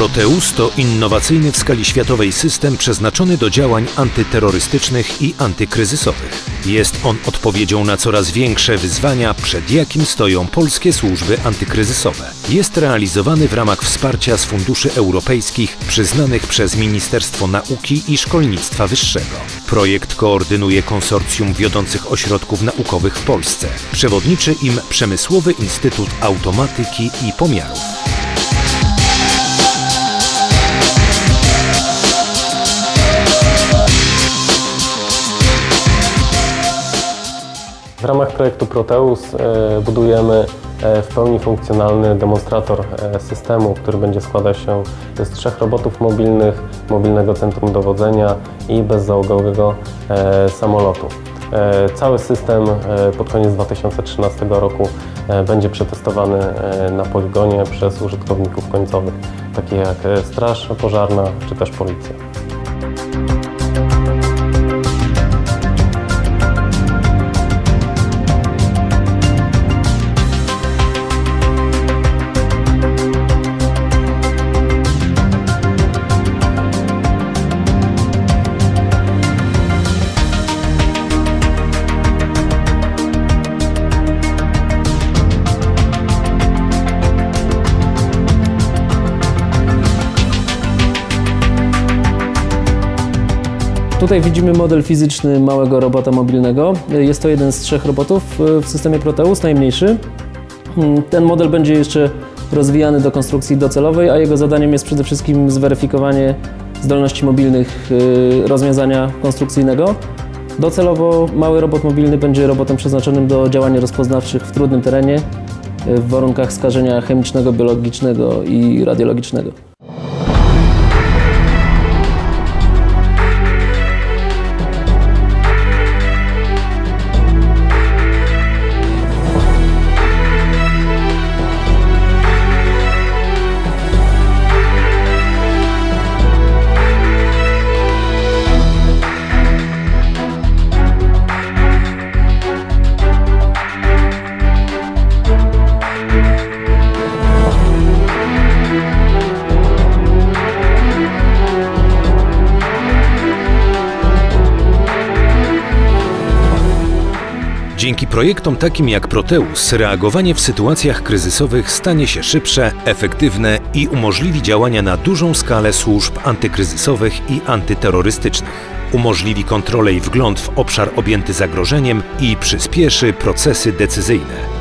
Proteus to innowacyjny w skali światowej system przeznaczony do działań antyterrorystycznych i antykryzysowych. Jest on odpowiedzią na coraz większe wyzwania, przed jakim stoją polskie służby antykryzysowe. Jest realizowany w ramach wsparcia z funduszy europejskich przyznanych przez Ministerstwo Nauki i Szkolnictwa Wyższego. Projekt koordynuje konsorcjum wiodących ośrodków naukowych w Polsce. Przewodniczy im Przemysłowy Instytut Automatyki i Pomiarów. W ramach projektu Proteus e, budujemy e, w pełni funkcjonalny demonstrator e, systemu, który będzie składał się z trzech robotów mobilnych, mobilnego centrum dowodzenia i bezzałogowego samolotu. Cały system pod koniec 2013 roku będzie przetestowany na poligonie przez użytkowników końcowych, takich jak Straż Pożarna czy też Policja. Tutaj widzimy model fizyczny małego robota mobilnego. Jest to jeden z trzech robotów w systemie Proteus, najmniejszy. Ten model będzie jeszcze rozwijany do konstrukcji docelowej, a jego zadaniem jest przede wszystkim zweryfikowanie zdolności mobilnych y, rozwiązania konstrukcyjnego. Docelowo mały robot mobilny będzie robotem przeznaczonym do działań rozpoznawczych w trudnym terenie y, w warunkach skażenia chemicznego, biologicznego i radiologicznego. Dzięki projektom takim jak Proteus, reagowanie w sytuacjach kryzysowych stanie się szybsze, efektywne i umożliwi działania na dużą skalę służb antykryzysowych i antyterrorystycznych. Umożliwi kontrolę i wgląd w obszar objęty zagrożeniem i przyspieszy procesy decyzyjne.